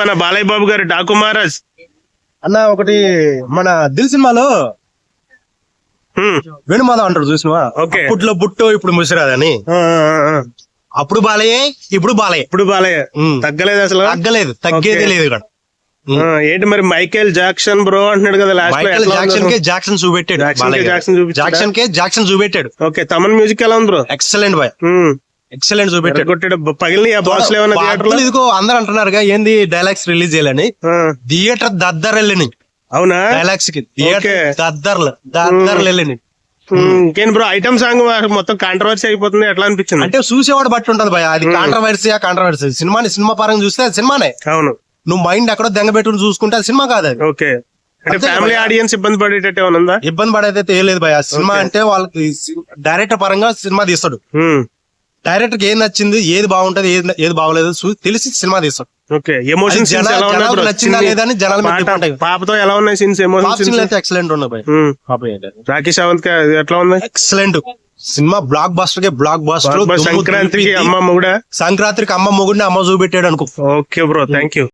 మన బాలయ్య బాబు గారు డాకు మహారాజ్. అన్న ఒకటి మన దిల్ సినిమాలో. వేణుమాధవ్ అంటాడు చూసినవా? ఓకే. అప్పట్లో బుట్టు ఇప్పుడు ముసిరాదని. అప్పుడు బాలయ్యే ఇప్పుడు బాలయ్య. ఇప్పుడు బాలయ్య. తగ్గలేదు అసలు? తగ్గలేదు. తగ్గేదే. లేదు ఇక్కడ. ఏంటి మరి మైకేల్ జాక్సన్ బ్రో అంటున్నాడు కదా లాస్ట్ జాక్సన్? కే జాక్సన్ చూపెట్టాడు? జాక్సన్ జాక్సన్ చూపెట్టాడు. ఓకే తమన్ మ్యూజిక్ ఎలా ఉంది బ్రో? Excellent boy. ఎక్సలెంట్ చూపెట్టాడు. పగిలిన బాక్స్ ఇదిగో అందరు అంటున్నారుగా ఏంది డైలాగ్స్ రిలీజ్ చేయాలని? థియేటర్ దద్దర్ వెళ్ళని అవునా? డైలాగ్స్కి థియేటర్. దద్దర్లు. దద్దర్లు వెళ్ళని బ్రో ఐటమ్ సాంగ్ మొత్తం కాంట్రవర్సీ అయిపోతుంది. ఎట్లా అనిపించింది? అంటే చూసేవాడు బట్టి ఉంటది భయ అది కాంట్రవర్సీ కాంట్రవర్సీ సినిమాని సినిమా పరంగా చూస్తే అది సినిమానే. అవును. నువ్వు మైండ్ ఎక్కడో దెంగ పెట్టుకుని చూసుకుంటే అది సినిమా కాదు అది. ఓకే. ఫ్యామిలీ. ఆడియన్స్ ఇబ్బంది పడేటట్టు ఏమైనా ఉందా? ఇబ్బంది పడేదైతే ఏం లేదు భయ సినిమా. అంటే వాళ్ళకి డైరెక్టర్ పరంగా సినిమా తీస్తాడు. డైరెక్టర్కి ఏది నచ్చింది ఏది బాగుంటది ఏది ఏది బాగోలేదు తెలిసి సినిమా తీస్తాడు ఓకే ఎమోషన్ నచ్చిందా లేదా అని జనాల. పాపతో ఎలా ఉన్నాయి సీన్స్ ఎమోషన్ అయితే ఎక్సలెంట్ ఉన్నాయి అది ఎట్లా ఎక్సలెంట్ సినిమా బ్లాక్ బాస్టర్ కే బ్లాక్ బాస్టర్ సంక్రాంతికి అమ్మ మొగుడా? సంక్రాంతికి అమ్మ మొగుడిని అమ్మ చూపెట్టాడు అనుకో. Okay bro thank you